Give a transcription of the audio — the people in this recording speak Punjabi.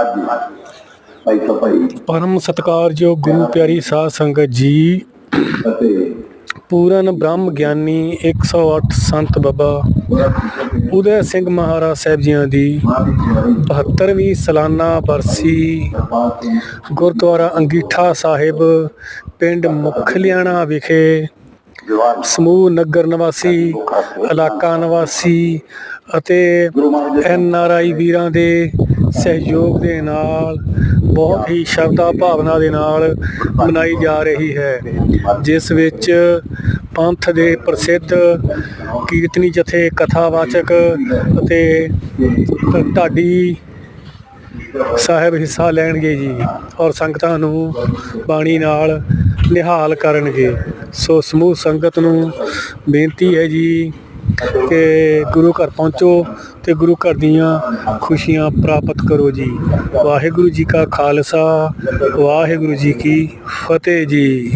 ਅੱਜ ਭਾਈ ਸਭਾਈ ਪਰਮ ਸਤਿਕਾਰਯੋਗ ਗੁਰੂ ਪਿਆਰੀ ਸਾਧ ਸੰਗਤ ਜੀ। ਅਤੇ ਪੂਰਨ ਬ੍ਰਹਮ ਗਿਆਨੀ 108 ਸੰਤ ਬਾਬਾ ਉਦੈ ਸਿੰਘ ਮਹਾਰਾਜ ਸਾਹਿਬ ਜੀਆਂ ਦੀ ਮਾਂ ਦੀ ਜਵਾਨੀ 72ਵੀਂ ਸਾਲਾਨਾ ਬਰਸੀ। ਗੁਰਦੁਆਰਾ ਅੰਗੀਠਾ ਸਾਹਿਬ ਪਿੰਡ ਮੁਖਲਿਆਣਾ ਵਿਖੇ ਸਮੂਹ ਨਗਰ ਨਿਵਾਸੀ ਇਲਾਕਾ ਨਿਵਾਸੀ ਅਤੇ ਐਨ ਆਰ ਆਈ ਵੀਰਾਂ ਦੇ ਸਹਿਯੋਗ ਦੇ ਨਾਲ, ਬਹੁਤ ਹੀ ਸ਼ਰਧਾ ਭਾਵਨਾ ਦੇ ਨਾਲ ਮਨਾਈ ਜਾ ਰਹੀ ਹੈ, ਜਿਸ ਵਿੱਚ ਪੰਥ ਦੇ ਪ੍ਰਸਿੱਧ ਕੀਰਤਨੀ ਜਥੇ, ਕਥਾਵਾਚਕ ਅਤੇ ਢਾਡੀ ਸਾਹਿਬ ਹਿੱਸਾ ਲੈਣਗੇ ਜੀ ਔਰ ਸੰਗਤਾਂ ਨੂੰ ਬਾਣੀ ਨਾਲ ਨਿਹਾਲ ਕਰਨਗੇ। ਸੋ ਸਮੂਹ ਸੰਗਤ ਨੂੰ ਬੇਨਤੀ ਹੈ ਜੀ ਕਿ ਗੁਰੂ ਘਰ ਪਹੁੰਚੋ ਤੇ ਗੁਰੂ ਘਰ ਦੀਆਂ ਖੁਸ਼ੀਆਂ ਪ੍ਰਾਪਤ ਕਰੋ ਜੀ। ਵਾਹਿਗੁਰੂ ਜੀ ਕਾ ਖਾਲਸਾ, ਵਾਹਿਗੁਰੂ ਜੀ ਕੀ ਫਤਿਹ ਜੀ।